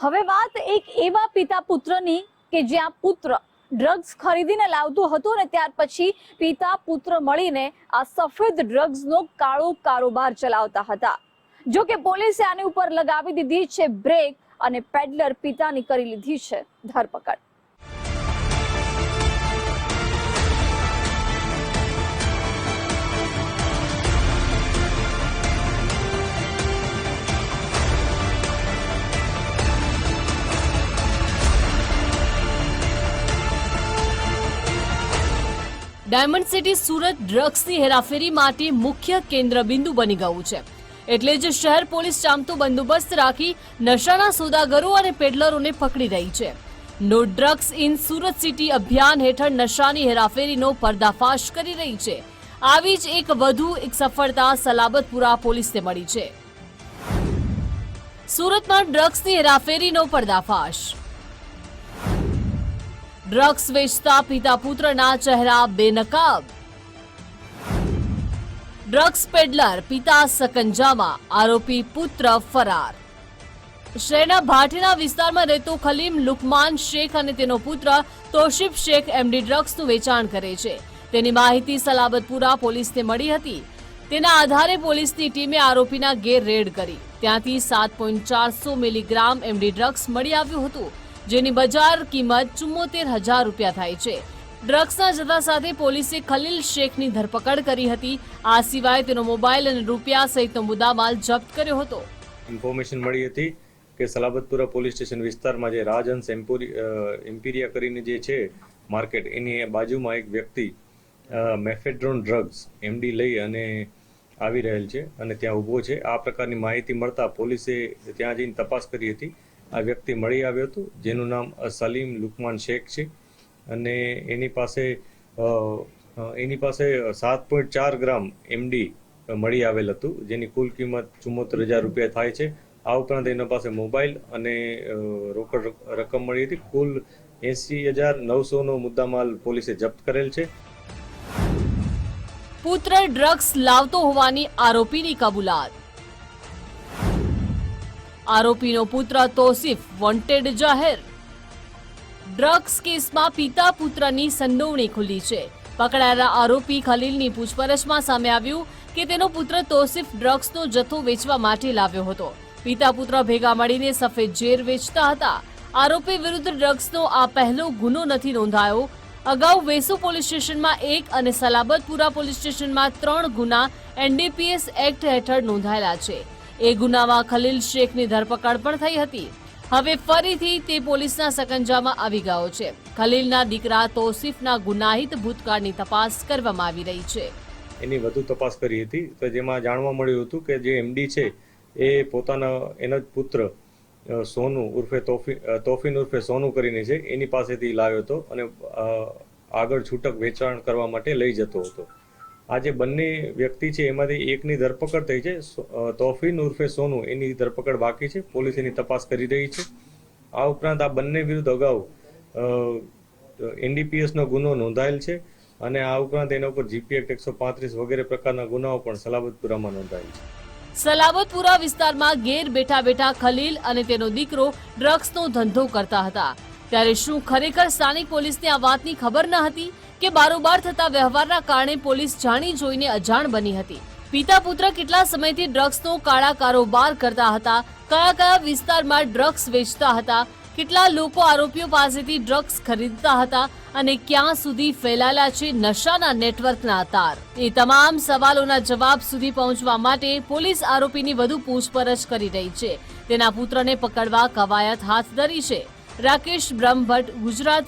હવે વાત એક એવા પિતા પુત્રની કે જ્યાં પુત્ર ડ્રગ્સ ખરીદીને લાવતું હતું ને ત્યાર પછી પિતા પુત્ર મળીને આ સફેદ ડ્રગ્સનો કાળો કારોબાર ચલાવતા હતા. જો કે પોલીસે આની ઉપર લગાવી દીધી છે બ્રેક અને પેડલર પિતાની કરી લીધી છે ધરપકડ. ડાયમંડ સિટી સુરત ડ્રગ્સની હેરાફેરી માટે મુખ્ય કેન્દ્ર બિંદુ બની ગયું છે. એટલે જ શહેર પોલીસ ચામતો બંદોબસ્ત રાખી નશાના સોદાગરો અને પેડલરોને પકડી રહી છે. No drugs in Surat city અભિયાન હેઠળ નશાની હેરાફેરીનો પર્દાફાશ કરી રહી છે. આવી જ એક વધુ એક સફળતા સલાબતપુરા પોલીસને મળી છે. સુરતમાં ડ્રગ્સની હેરાફેરીનો પર્દાફાશ. ડ્રગ્સ વેચતા પિતા પુત્રના ચહેરા બેનકાબ. ડ્રગ્સ પેડલર પિતા સકંજામાં, આરોપી પુત્ર ફરાર. શહેરના ભાટીના વિસ્તારમાં રહેતો ખલીમ લુકમાન શેખ અને તેનો પુત્ર તોશિફ શેખ એમડી ડ્રગ્સનું વેચાણ કરે છે. તેની માહિતી સલાબતપુરા પોલીસને મળી હતી. તેના આધારે પોલીસની ટીમે આરોપીના ઘેર રેડ કરી. ત્યાંથી સાત પોઈન્ટ ચારસો મિલીગ્રામ એમડી ડ્રગ્સ મળી આવ્યું હતું. જેની બજાર કિંમત ચુમ્મોતેર હજાર રૂપિયા થાય છે. ડ્રગ્સના જથ્થા સાથે પોલીસે ખલીલ શેખની ધરપકડ કરી હતી. આ સિવાય તેનો મોબાઈલ અને રૂપિયા સહિતનો મુદ્દામાલ જપ્ત કર્યો હતો. ઇન્ફોર્મેશન મળી હતી કે સલાબતપુરા પોલીસ સ્ટેશન વિસ્તારમાં જે રાજહંસ એમ્પિરિયા કરીને જે છે માર્કેટ, એની બાજુમાં એક વ્યક્તિ મેફેડ્રોન ડ્રગ્સ, એમડી લઈ અને આવી રહેલ છે અને ત્યાં ઊભો છે. આ પ્રકારની માહિતી મળતા પોલીસે ત્યાં જઈને તપાસ કરી હતી. આ વ્યક્તિ મળી આવ્યો હતો, જેનું નામ સલીમ લુકમાન શેખ છે. અને એની પાસે એની પાસે સાત પોઈન્ટ ચાર ગ્રામ એમડી મળી આવેલ હતું, જેની કુલ કિંમત ચુમ્મોતેર હજાર રૂપિયા થાય છે. આ ઉપરાંત એના પાસે મોબાઈલ અને રોકડ રકમ મળી હતી. કુલ એંસી હજાર નવસોનો મુદ્દામાલ પોલીસે જપ્ત કરેલ છે. પુત્ર ડ્રગ્સ લાવતો હોવાની આરોપીની કબૂલાત. આરોપીનો પુત્ર તોસિફ વોન્ટેડ જાહેર. ડ્રગ્સ કેસમાં પિતા પુત્રની સંડોવણી ખુલી છે. પકડાયેલા આરોપી ખલીલની પૂછપરછમાં સામે આવ્યું કે તેનો પુત્ર તોસિફ ડ્રગ્સનો જથ્થો વેચવા માટે લાવ્યો હતો. પિતા પુત્ર ભેગા મળીને સફેદ ઝેર વેચતા હતા. આરોપી વિરુદ્ધ ડ્રગ્સનો આ પહેલો ગુનો નથી નોંધાયો. અગાઉ વેસુ પોલીસ સ્ટેશનમાં એક અને સલાબતપુરા પોલીસ સ્ટેશનમાં ત્રણ ગુના એનડીપીએસ એક્ટ હેઠળ નોંધાયેલા છે. એ ગુનામાં ખલીલ શેખની ધરપકડ પણ થઈ હતી. હવે ફરીથી તે પોલીસના સકંજામાં આવી ગયો છે. ખલીલના દીકરા તોસીફના ગુનાહિત ભૂતકાળની તપાસ કરવામાં આવી રહી છે. એની વધુ તપાસ કરી હતી તો જેમાં જાણવા મળ્યું હતું કે જે એમડી છે, એ પોતાના એનો જ પુત્ર સોનુ ઉર્ફે તોફી તોફીન ઉર્ફે સોનુ કરીને છે, એની પાસેથી લાવ્યો હતો અને આગળ છૂટક વેચાણ કરવા માટે લઈ જતો હતો. આ જે બંને વ્યક્તિ છે, એમાંથી એકની ધરપકડ થઈ છે. તોફીન ઉર્ફે સોનુ, એની ધરપકડ બાકી છે. પોલીસ એની તપાસ કરી રહી છે. આ ઉપરાંત આ બંને વિરુદ્ધ અગાઉ એનડીપીએસનો ગુનો નોંધાયેલ છે અને આ ઉપરાંત એના ઉપર જીપી એક્ટ એકસો પાંત્રીસ વગેરે પ્રકારના ગુનાઓ પણ સલાબતપુરામાં નોંધાયેલ છે. સલાબતપુરા વિસ્તારમાં ઘેર બેઠા બેઠા ખલીલ અને તેનો દીકરો ડ્રગ્સનો ધંધો કરતા હતા. ત્યારે શું ખરેખર સ્થાનિક પોલીસને આ વાતની ખબર ન હતી? કે બારોબાર થતા વ્યવહારના કારણે પોલીસ જાણી જોઈને અજાણ બની હતી. પિતા પુત્ર કેટલા સમયથી ડ્રગ્સનો કાળા કારોબાર કરતા હતા, કયા કયા વિસ્તારમાં ડ્રગ્સ વેચતા હતા, કેટલા લોકો આરોપીઓ પાસેથી ડ્રગ્સ ખરીદતા હતા અને ક્યાં સુધી ફેલાયેલા છે નશાના નેટવર્કના તાર એ તમામ સવાલોના જવાબ સુધી પહોંચવા માટે પોલીસ આરોપીની વધુ પૂછપરછ કરી રહી છે. તેના પુત્રને પકડવા કવાયત હાથ ધરી છે. રાકેશ બ્રહ્મભટ્ટ, ગુજરાત